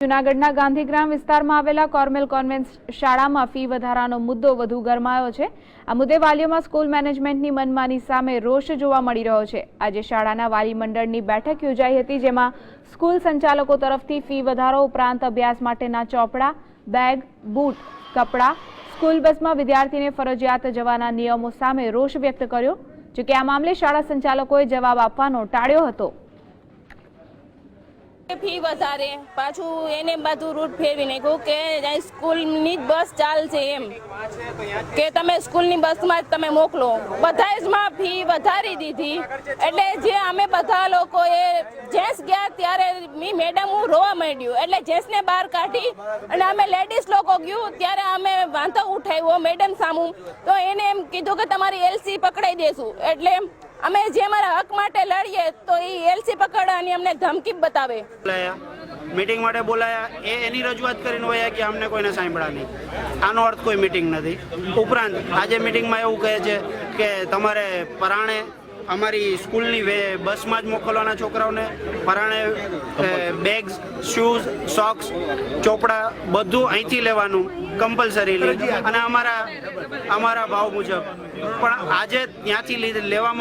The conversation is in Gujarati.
જૂનાગઢના ગાંધીગ્રામ વિસ્તારમાં આવેલા કોર્મેલ કોન્વેન્ટ શાળામાં ફી વધારાનો મુદ્દો વધુ ગરમાયો છે. આ મુદ્દે વાલીઓમાં સ્કૂલ મેનેજમેન્ટની મનમાની સામે રોષ જોવા મળી રહ્યો છે. આજે શાળાના વાલી મંડળની બેઠક યોજાઈ હતી, જેમાં સ્કૂલ સંચાલકો તરફથી ફી વધારો ઉપરાંત અભ્યાસ માટેના ચોપડા, બેગ, બૂટ, કપડાં, સ્કૂલ બસમાં વિદ્યાર્થીને ફરજિયાત જવાના નિયમો સામે રોષ વ્યક્ત કર્યો, જોકે આ મામલે શાળા સંચાલકોએ જવાબ આપવાનો ટાળ્યો હતો. ફી વધારે, પાછું એને બધું રૂટ ફેરવી નાખ્યું કે સ્કૂલની જ બસ ચાલશે એમ. કે તમે સ્કૂલની બસમાં જ તમે મોકલો. બધા જ માં ફી વધારી દીધી. એટલે જે અમે બધા લોકોએ જેન્ટ્સ ગયા ત્યારે મી મેડમ હું રોવા માંડ્યું. એટલે જેન્ટ્સને બહાર કાઢી અને અમે લેડીઝ લોકો ગયું ત્યારે અમે વાંધો ઉઠાવ્યો મેડમ સામું. તો એને એમ કીધું કે તમારી એલસી પકડાઈ દેશું. એટલે અમે જે અમારા હક માટે લડીએ પકડ અને અમને ધમકી બતાવે. મીટિંગ માટે બોલાયા. એ એની રજૂઆત કરીને વયા કે અમને કોઈને સાંભળા નહીં. આનો અર્થ કોઈ મીટિંગ નથી. ઉપરાંત, આજે મીટિંગમાં એવું કહે છે કે તમારે પરાણે અમારી સ્કૂલની બસમાં જ મોકલવાના છોકરાઓને. પરાણે બેગ્સ શૂઝ સોક્સ ચોપડા બધું અહીંથી લેવાનું કમ્પલસરીલી અને અમારા અમારા ભાવ મુજબ. પણ આજે ત્યાંથી લેવામાં